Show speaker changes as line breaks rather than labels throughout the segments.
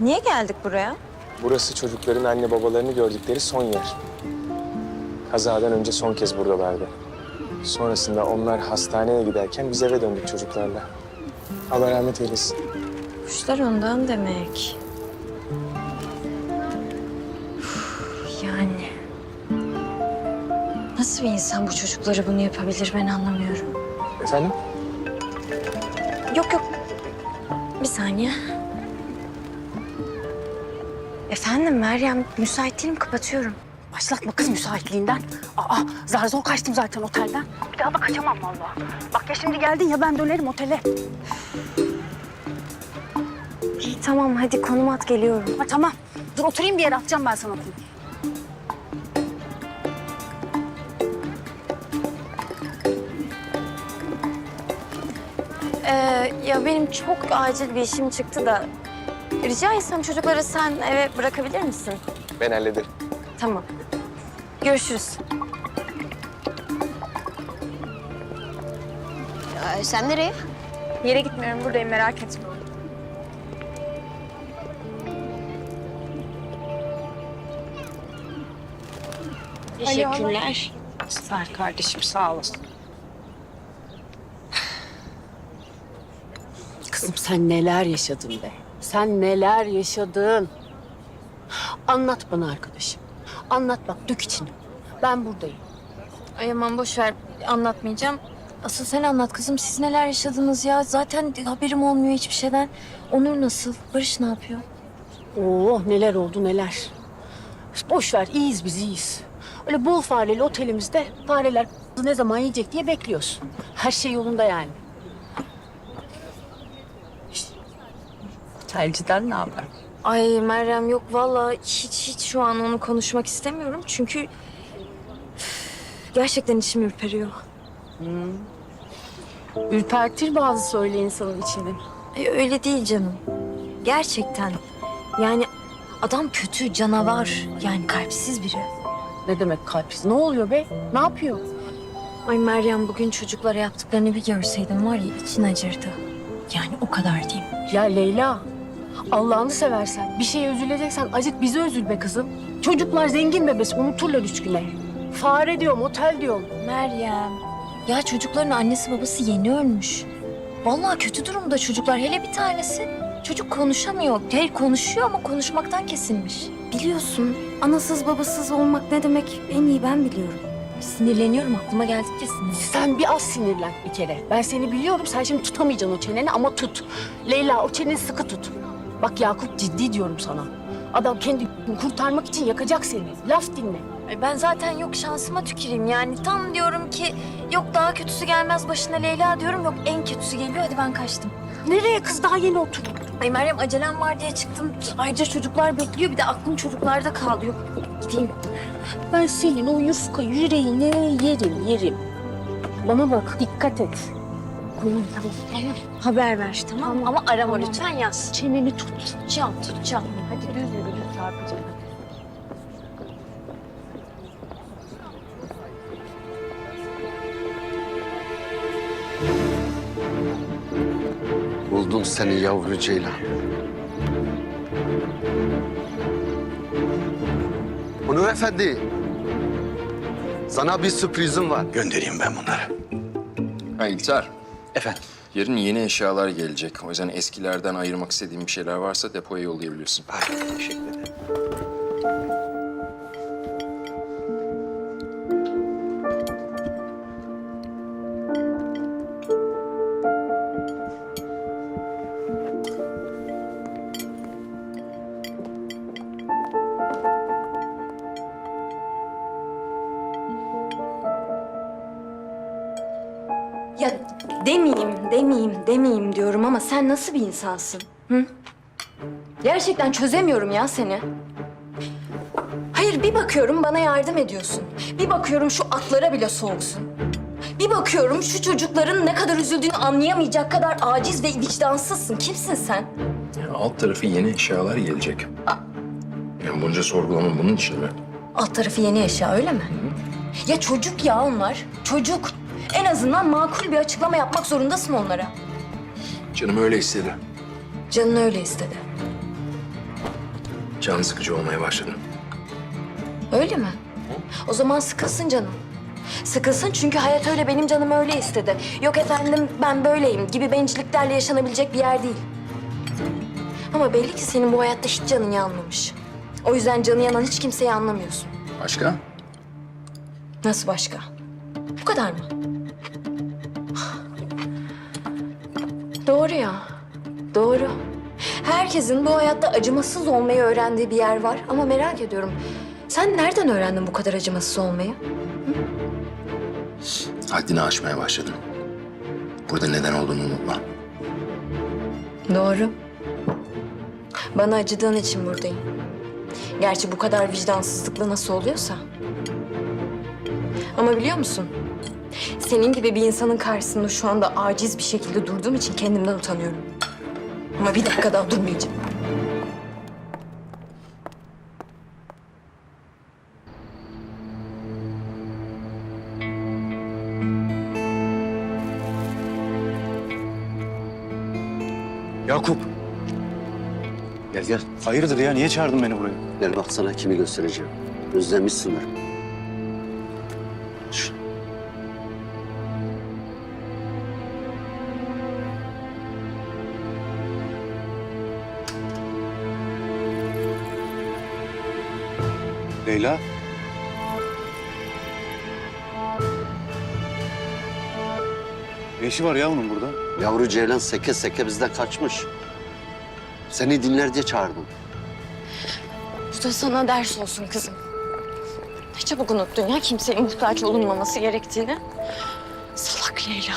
Niye geldik buraya?
Burası çocukların anne babalarını gördükleri son yer. Kazadan önce son kez buradalardı. Sonrasında onlar hastaneye giderken biz eve döndük çocuklarla. Allah rahmet eylesin.
Kuşlar ondan demek. Yani... Nasıl bir insan bu çocuklara bunu yapabilir ben anlamıyorum.
Efendim?
Yok yok. Bir saniye. Efendim Meryem, müsait değilim kapatıyorum.
Başlatma kız müsaitliğinden. Aa, zar zor kaçtım zaten otelden. Bir daha da kaçamam vallahi. Bak ya şimdi geldin ya ben dönerim otele.
İyi tamam hadi konum at geliyorum.
Ha, tamam. Dur oturayım bir yere atacağım ben sana konuyu.
Ee, ya benim çok acil bir işim çıktı da... Rica etsem çocukları sen eve bırakabilir misin?
Ben hallederim.
Tamam. Görüşürüz.
Ee, sen nereye?
Yere gitmiyorum buradayım merak etme.
Teşekkürler.
Ver kardeşim sağ olasın. Kızım sen neler yaşadın be. Sen neler yaşadın. Anlat bana arkadaşım. Anlat bak dök içini. Ben buradayım.
Ay aman boş ver anlatmayacağım. Asıl sen anlat kızım. Siz neler yaşadınız ya? Zaten haberim olmuyor hiçbir şeyden. Onur nasıl? Barış ne yapıyor?
Oo neler oldu neler. Boş ver iyiyiz biz iyiyiz. Öyle bol fareli otelimizde fareler ne zaman yiyecek diye bekliyoruz. Her şey yolunda yani. Otelciden ne haber?
Ay Meryem yok vallahi hiç hiç şu an onu konuşmak istemiyorum. Çünkü üf, gerçekten içim ürperiyor.
Ürpertir bazı söyle insanın içini.
Ay, öyle değil canım. Gerçekten. Yani adam kötü, canavar. Yani kalpsiz biri.
Ne demek kalpsiz? Ne oluyor be? Ne yapıyor?
Ay Meryem bugün çocuklara yaptıklarını bir görseydin var ya için acırdı. Yani o kadar diyeyim.
Ya Leyla, Allah'ını seversen bir şeye üzüleceksen acık bize üzül be kızım. Çocuklar zengin bebesi unuturlar üç güne. Fare diyorum, otel diyorum.
Meryem. Ya çocukların annesi babası yeni ölmüş. Vallahi kötü durumda çocuklar. Hele bir tanesi. Çocuk konuşamıyor. Hayır konuşuyor ama konuşmaktan kesilmiş. Biliyorsun anasız babasız olmak ne demek en iyi ben biliyorum. Sinirleniyorum aklıma geldikçe sinirleniyorum.
Sen bir az sinirlen bir kere. Ben seni biliyorum. Sen şimdi tutamayacaksın o çeneni ama tut. Leyla o çeneni sıkı tut. Bak Yakup ciddi diyorum sana. Adam kendi kurtarmak için yakacak seni. Laf dinle.
Ay Ben zaten yok şansıma tüküreyim yani. Tam diyorum ki yok daha kötüsü gelmez başına Leyla diyorum. Yok en kötüsü geliyor hadi ben kaçtım.
Nereye kız daha yeni otur.
Ay Meryem acelem var diye çıktım. Ayrıca çocuklar bekliyor bir de aklım çocuklarda kaldı. Yok gideyim.
Ben senin o yufka yüreğini yerim yerim. Bana bak dikkat et.
Haber ver tamam mı? Ama arama lütfen yaz.
Çeneni tut.
Tutacağım tutacağım.
Hadi düz yürü düz çarpacak.
Buldum seni yavru ceylan. Onur Efendi. Sana bir sürprizim var.
Göndereyim ben bunları.
Ha İlter,
Efendim?
yarın yeni eşyalar gelecek. O yüzden eskilerden ayırmak istediğin bir şeyler varsa depoya yollayabilirsin.
Hayır, teşekkür ederim.
Nasıl bir insansın? Hı? Gerçekten çözemiyorum ya seni. Hayır bir bakıyorum bana yardım ediyorsun. Bir bakıyorum şu atlara bile soğuksun. Bir bakıyorum şu çocukların ne kadar üzüldüğünü anlayamayacak kadar aciz ve vicdansızsın. Kimsin sen?
Ya alt tarafı yeni eşyalar gelecek. Yani bunca sorgulama bunun için mi?
Alt tarafı yeni eşya öyle mi? Ya çocuk ya onlar. Çocuk. En azından makul bir açıklama yapmak zorundasın onlara.
Canım öyle istedi.
Canın öyle istedi.
Can sıkıcı olmaya başladın.
Öyle mi? O zaman sıkılsın canım. Sıkılsın çünkü hayat öyle benim canım öyle istedi. Yok efendim ben böyleyim gibi bencilliklerle yaşanabilecek bir yer değil. Ama belli ki senin bu hayatta hiç canın yanmamış. O yüzden canı yanan hiç kimseyi anlamıyorsun.
Başka?
Nasıl başka? Bu kadar mı? Doğru ya. Doğru. Herkesin bu hayatta acımasız olmayı öğrendiği bir yer var ama merak ediyorum. Sen nereden öğrendin bu kadar acımasız olmayı?
Haddini aşmaya başladın. Burada neden olduğunu unutma.
Doğru. Bana acıdığın için buradayım. Gerçi bu kadar vicdansızlıkla nasıl oluyorsa. Ama biliyor musun? Senin gibi bir insanın karşısında şu anda aciz bir şekilde durduğum için kendimden utanıyorum. Ama bir dakika daha durmayacağım.
Yakup.
Gel gel.
Hayırdır ya? Niye çağırdın beni buraya?
Gel bak sana kimi göstereceğim. Özlemişsindir. Şş.
Leyla. Ne işi var ya onun burada?
Yavru Ceylan seke seke bizden kaçmış. Seni dinler diye çağırdım.
Bu da sana ders olsun kızım. Ne çabuk unuttun ya kimseye muhtaç olunmaması gerektiğini. Salak Leyla.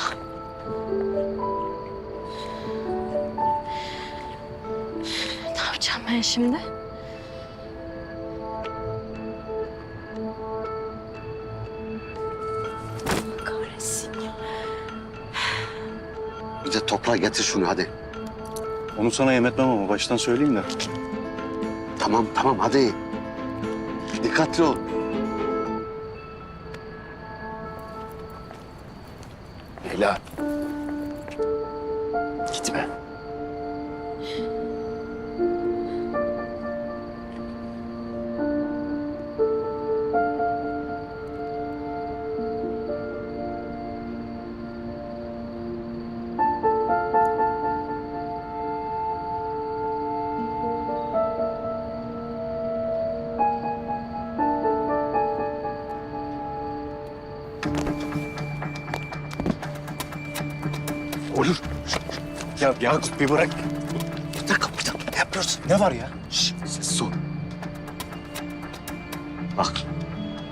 Ne yapacağım ben şimdi?
Bir de topla getir şunu hadi.
Onu sana yem etmem ama baştan söyleyeyim de.
Tamam tamam hadi. Dikkatli ol.
Olur. Ya Yakup bir bırak.
Bir dakika bir dakika ne yapıyorsun?
Ne var ya?
Şşş ses ol. Bak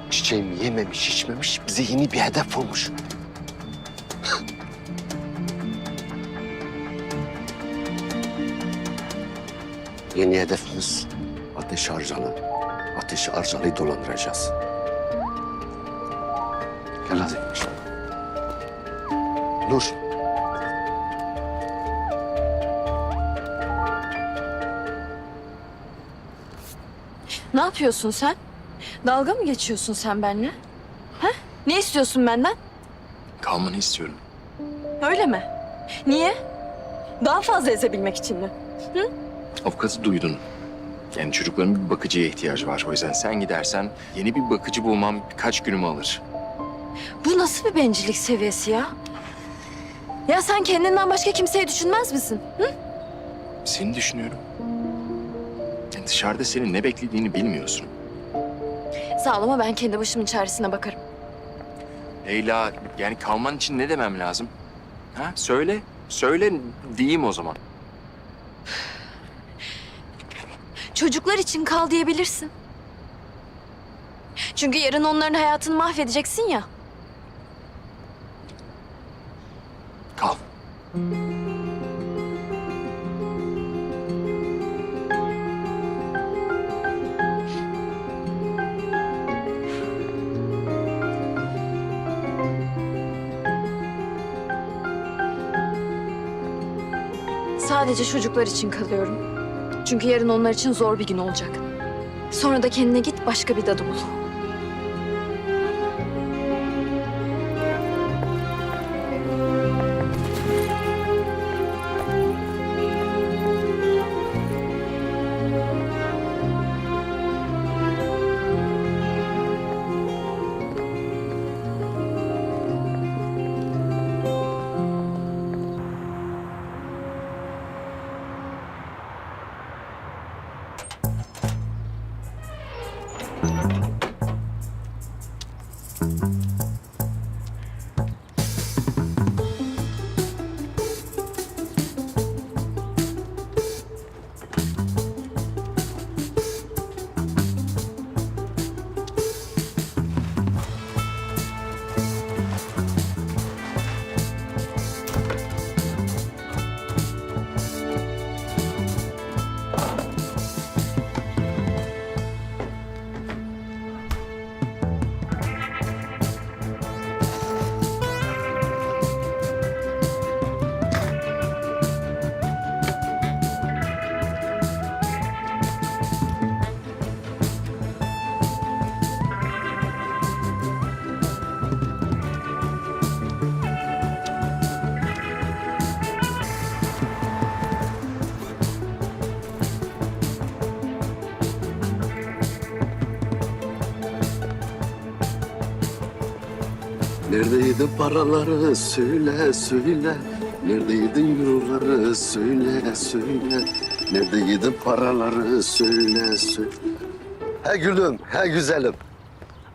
çiçeğimi yememiş içmemiş yeni bir hedef olmuş. Yeni hedefimiz Ateş Arcalı. Ateş Arcalı'yı dolandıracağız. Gel hadi. Nur.
Yapıyorsun sen? Dalga mı geçiyorsun sen benimle? Ha? Ne istiyorsun benden?
Kalmanı istiyorum.
Öyle mi? Niye? Daha fazla ezebilmek için mi?
Avukatı duydun. Yani çocukların bir bakıcıya ihtiyacı var. O yüzden sen gidersen yeni bir bakıcı bulmam birkaç günümü alır.
Bu nasıl bir bencillik seviyesi ya? Ya sen kendinden başka kimseyi düşünmez misin? Hı?
Seni düşünüyorum. Dışarıda senin ne beklediğini bilmiyorsun.
Sağ ol ama ben kendi başımın çaresine bakarım.
Leyla, yani kalman için ne demem lazım? Ha? Söyle, söyle diyeyim o zaman.
Çocuklar için kal diyebilirsin. Çünkü yarın onların hayatını mahvedeceksin ya.
Kal.
Sadece çocuklar için kalıyorum. Çünkü yarın onlar için zor bir gün olacak. Sonra da kendine git başka bir dadı bul. Thank you.
Neredeydi paraları söyle söyle. Neredeydi euroları söyle söyle. Neredeydi paraları söyle söyle. He gülüm, he güzelim.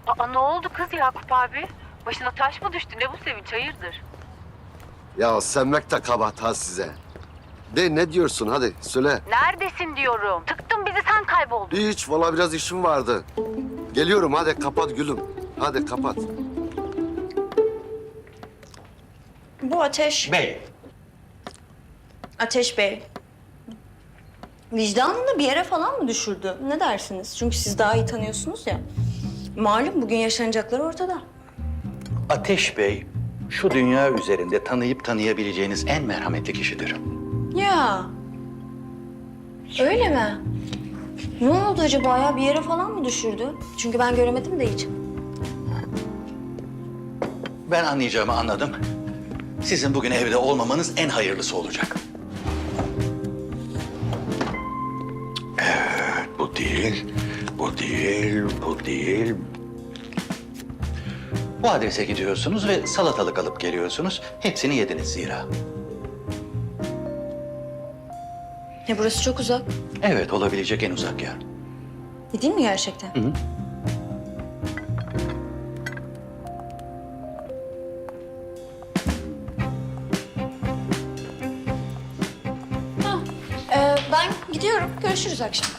Aa ne oldu kız Yakup abi? Başına taş mı düştü? Ne bu sevinç? Hayırdır?
Ya sevmek de kabahat ha size. De ne diyorsun hadi söyle.
Neredesin diyorum. Tıktın bizi sen kayboldun.
Hiç valla biraz işim vardı. Geliyorum hadi kapat gülüm. Hadi kapat.
Bu Ateş.
Bey,
Ateş Bey. Vicdanını bir yere falan mı düşürdü? Ne dersiniz? Çünkü siz daha iyi tanıyorsunuz ya. Malum bugün yaşanacaklar ortada.
Ateş Bey şu dünya üzerinde tanıyıp tanıyabileceğiniz en merhametli kişidir.
Ya. Öyle mi? Ne oldu acaba ya? Bir yere falan mı düşürdü? Çünkü ben göremedim de hiç.
Ben anlayacağımı anladım. Sizin bugün evde olmamanız en hayırlısı olacak. Evet, bu değil, bu değil, bu değil. Bu adrese gidiyorsunuz ve salatalık alıp geliyorsunuz. Hepsini yediniz zira.
Ya burası çok uzak.
Evet, olabilecek en uzak yer.
Değil mi gerçekten?
Hı hı.
Görüşürüz akşam.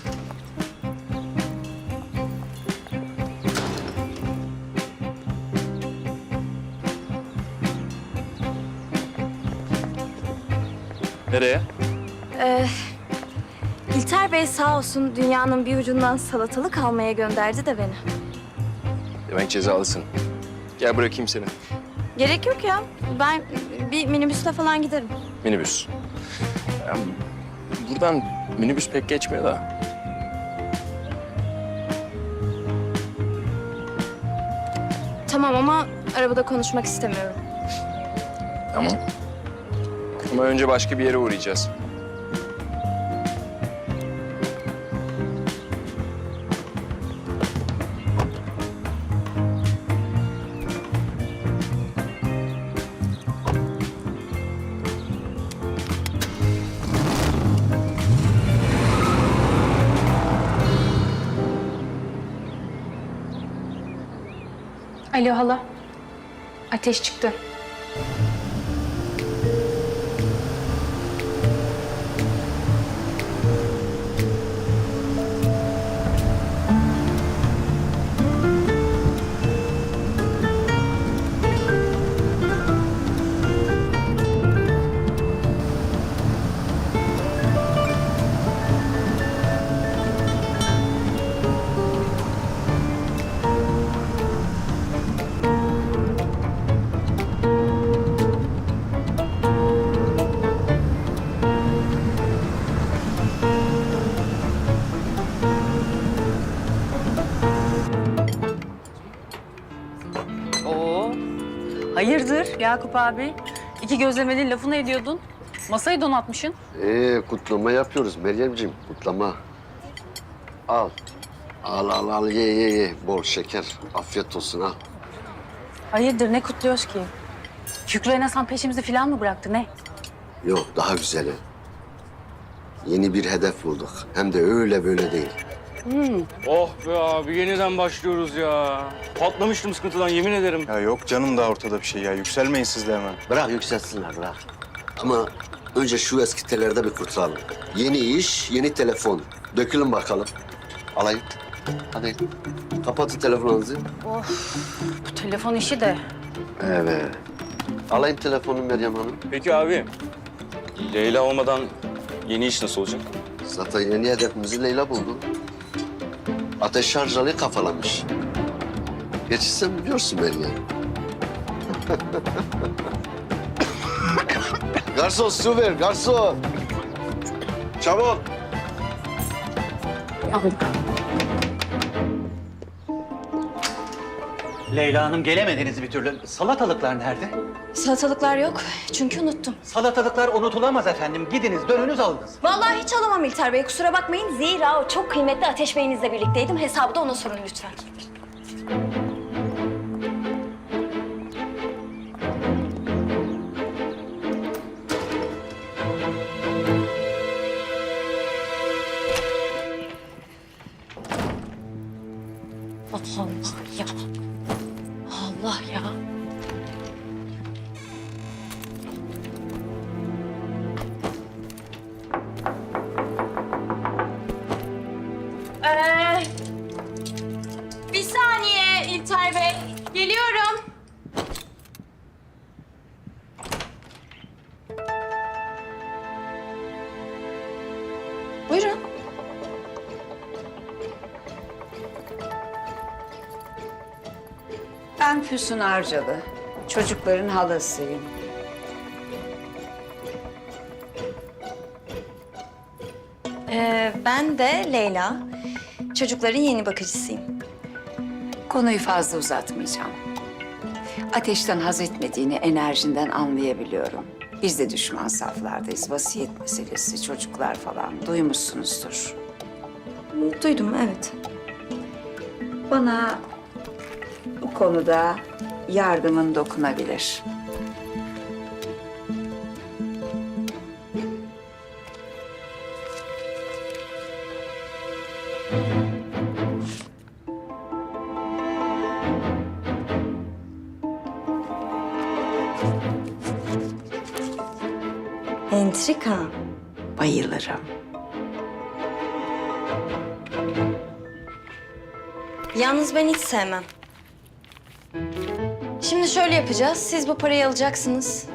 Nereye?
Ee, İlter Bey sağ olsun dünyanın bir ucundan salatalık almaya gönderdi de beni.
Demek cezalısın. Gel bırakayım seni.
Gerek yok ya. Ben bir minibüste falan giderim.
Minibüs. Buradan minibüs pek geçmiyor da.
Tamam ama arabada konuşmak istemiyorum.
Tamam. Ama önce başka bir yere uğrayacağız.
Alo hala. Ateş çıktı.
Hayırdır Yakup abi? İki gözlemenin lafını ediyordun. Masayı donatmışsın.
Ee, kutlama yapıyoruz Meryemciğim, kutlama. Al. Al al al ye ye ye. Bol şeker. Afiyet olsun al.
Hayırdır ne kutluyoruz ki? Şükrü Enasan peşimizi falan mı bıraktı ne?
Yok daha güzeli. Yeni bir hedef bulduk. Hem de öyle böyle değil.
Oh be abi yeniden başlıyoruz ya. Patlamıştım sıkıntıdan yemin ederim.
Ya yok canım daha ortada bir şey ya. Yükselmeyin siz de hemen.
Bırak yükselsinler bırak. Ama önce şu eski tellerde bir kurtulalım. Yeni iş, yeni telefon. Dökülün bakalım. Alayım. Hadi. Kapatın telefonunuzu.
Bu telefon işi de.
Evet. Alayım telefonu Meryem Hanım.
Peki abi Leyla olmadan yeni iş nasıl olacak?
Zaten yeni hedefimizi Leyla buldu. Ateş şarjalı kafalamış. Gerçi sen biliyorsun Meryem. garson su ver, garson. Çabuk.
Leyla Hanım gelemediniz bir türlü. Salatalıklar nerede?
Salatalıklar yok çünkü unuttum.
Salatalıklar unutulamaz efendim. Gidiniz, dönünüz alınız.
Vallahi hiç alamam İlter Bey kusura bakmayın. Zira o çok kıymetli Ateş Bey'inizle birlikteydim. Hesabı da ona sorun lütfen.
Füsun Arcalı. Çocukların halasıyım.
Ee, ben de Leyla. Çocukların yeni bakıcısıyım.
Konuyu fazla uzatmayacağım. Ateşten haz etmediğini enerjinden anlayabiliyorum. Biz de düşman saflardayız. Vasiyet meselesi, çocuklar falan duymuşsunuzdur.
Duydum, evet.
Bana bu konuda yardımın dokunabilir.
Entrika.
Bayılırım.
Yalnız ben hiç sevmem. Yapacağız. Siz bu parayı alacaksınız.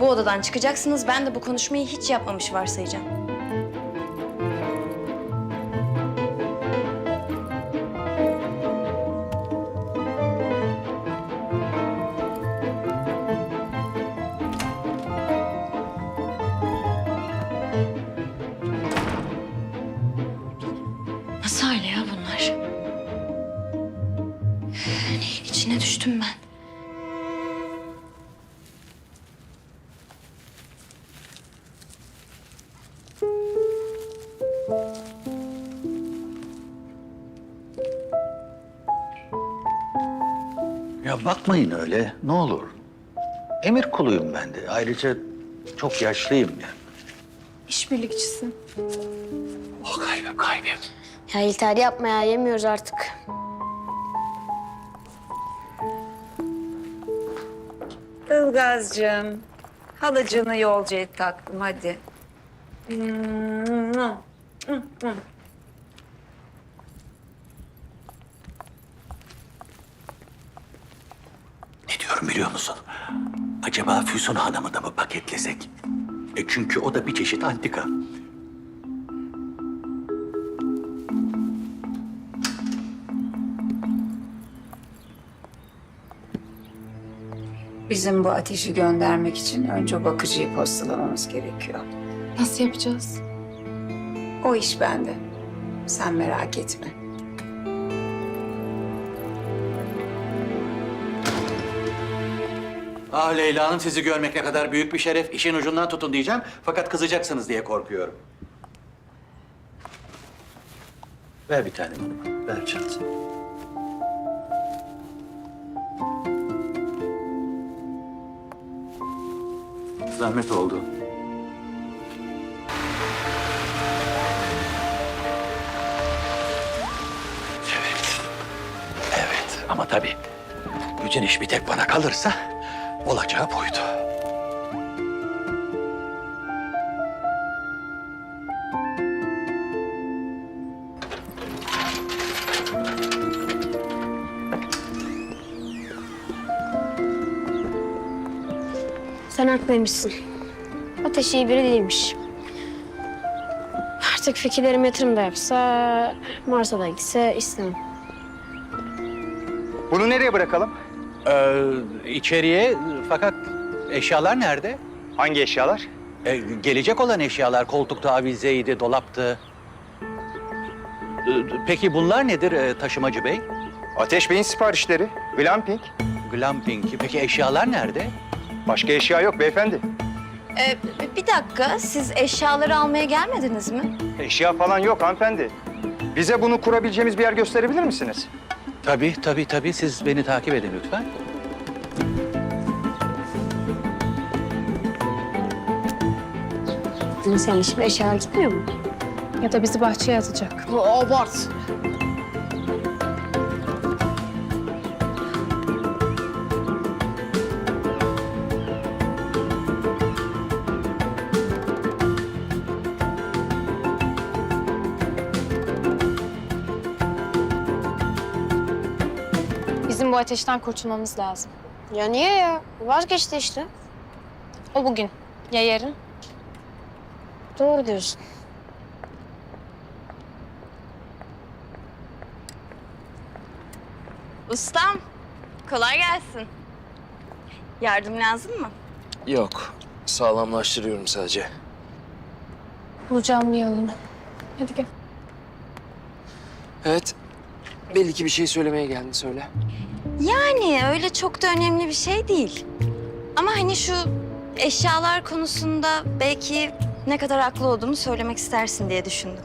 Bu odadan çıkacaksınız. Ben de bu konuşmayı hiç yapmamış varsayacağım.
Bakmayın öyle ne olur. Emir kuluyum ben de. Ayrıca çok yaşlıyım ya.
İşbirlikçisi.
Oh kalbim kalbim.
Ya İlter yapma ya yemiyoruz artık.
Ilgazcığım, halacığını yolcu et tatlım hadi. Ne diyorum biliyor musun? Acaba Füsun Hanım'ı da mı paketlesek? E çünkü o da bir çeşit antika. Bizim bu ateşi göndermek için önce bakıcıyı postalamamız gerekiyor.
Nasıl yapacağız?
O iş bende. Sen merak etme. Ah Leyla Hanım sizi görmek ne kadar büyük bir şeref. İşin ucundan tutun diyeceğim. Fakat kızacaksınız diye korkuyorum. Ver bir tane bana. Ver çantı. Zahmet oldu. Evet. Evet ama tabii bütün iş bir tek bana kalırsa olacağı buydu.
Sen haklıymışsın. Ateş iyi biri değilmiş. Artık fikirlerim yatırım da yapsa, Mars'a da gitse istemem.
Bunu nereye bırakalım?
Ee, içeriye fakat eşyalar nerede?
Hangi eşyalar?
Ee, gelecek olan eşyalar koltukta avizeydi, dolaptı. Ee, peki bunlar nedir e, taşımacı bey?
Ateş Bey'in siparişleri. Glamping.
Glamping. Peki eşyalar nerede?
Başka eşya yok beyefendi.
Ee, bir dakika, siz eşyaları almaya gelmediniz mi?
Eşya falan yok hanımefendi. Bize bunu kurabileceğimiz bir yer gösterebilir misiniz?
Tabii, tabii, tabii. Siz beni takip edin lütfen.
Sen şimdi eşyalar gitmiyor mu?
Ya da bizi bahçeye atacak.
Abart.
ateşten kurtulmamız lazım.
Ya niye ya? Vazgeçti işte.
O bugün. Ya yarın?
Doğru diyorsun.
Ustam, kolay gelsin. Yardım lazım mı?
Yok. Sağlamlaştırıyorum sadece.
Bulacağım bir yolunu. Hadi gel.
Evet. Belli ki bir şey söylemeye geldin söyle.
Yani öyle çok da önemli bir şey değil. Ama hani şu eşyalar konusunda belki ne kadar haklı olduğumu söylemek istersin diye düşündüm.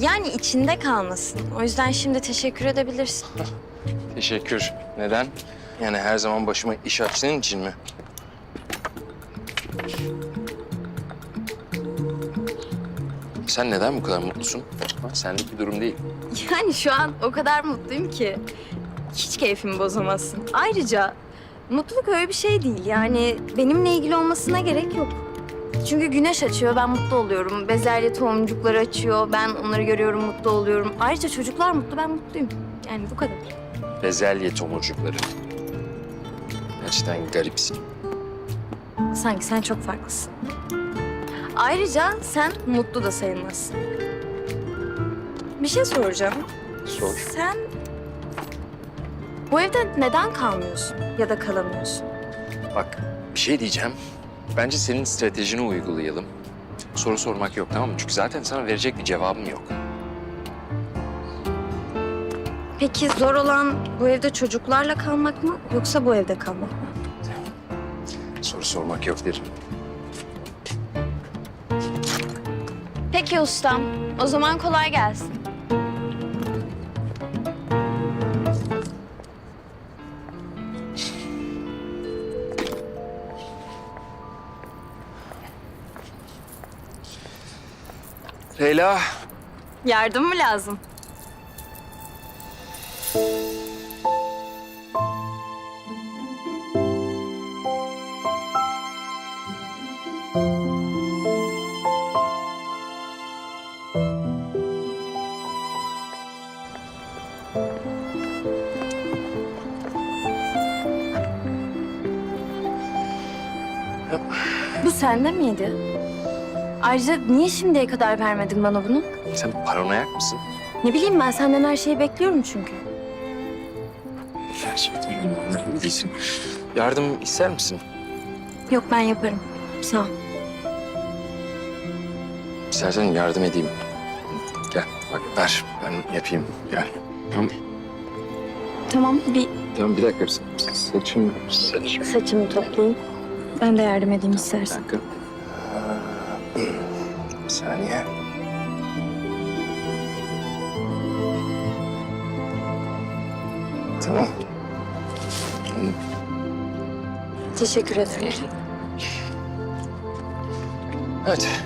Yani içinde kalmasın. O yüzden şimdi teşekkür edebilirsin.
Teşekkür. Neden? Yani her zaman başıma iş açtığın için mi? Sen neden bu kadar mutlusun? Ha, senlik bir durum değil.
Yani şu an o kadar mutluyum ki hiç keyfimi bozamazsın. Ayrıca mutluluk öyle bir şey değil. Yani benimle ilgili olmasına gerek yok. Çünkü güneş açıyor, ben mutlu oluyorum. Bezelye tohumcukları açıyor, ben onları görüyorum, mutlu oluyorum. Ayrıca çocuklar mutlu, ben mutluyum. Yani bu kadar.
Bezelye tomurcukları. Gerçekten garipsin.
Sanki sen çok farklısın. Ayrıca sen mutlu da sayılmazsın. Bir şey soracağım.
Sor.
Sen bu evde neden kalmıyorsun ya da kalamıyorsun?
Bak bir şey diyeceğim. Bence senin stratejini uygulayalım. Soru sormak yok tamam mı? Çünkü zaten sana verecek bir cevabım yok.
Peki zor olan bu evde çocuklarla kalmak mı yoksa bu evde kalmak mı?
Soru sormak yok derim.
Peki ustam. O zaman kolay gelsin.
Leyla.
Yardım mı lazım? Bu sende miydi? Ayrıca niye şimdiye kadar vermedin bana bunu?
Sen paranoyak mısın?
Ne bileyim ben senden her şeyi bekliyorum çünkü.
Gerçekten inanılmaz değilsin. Yardım ister misin?
Yok ben yaparım. Sağ ol.
İstersen yardım edeyim. Gel bak ver ben yapayım gel. Tamam,
Tamam bir
tamam bir dakika. Saçım, saçım.
saçımı toplayayım. Ben de yardım edeyim
Bir
istersen.
dakika. Saniye. Tamam.
Teşekkür ederim.
Evet.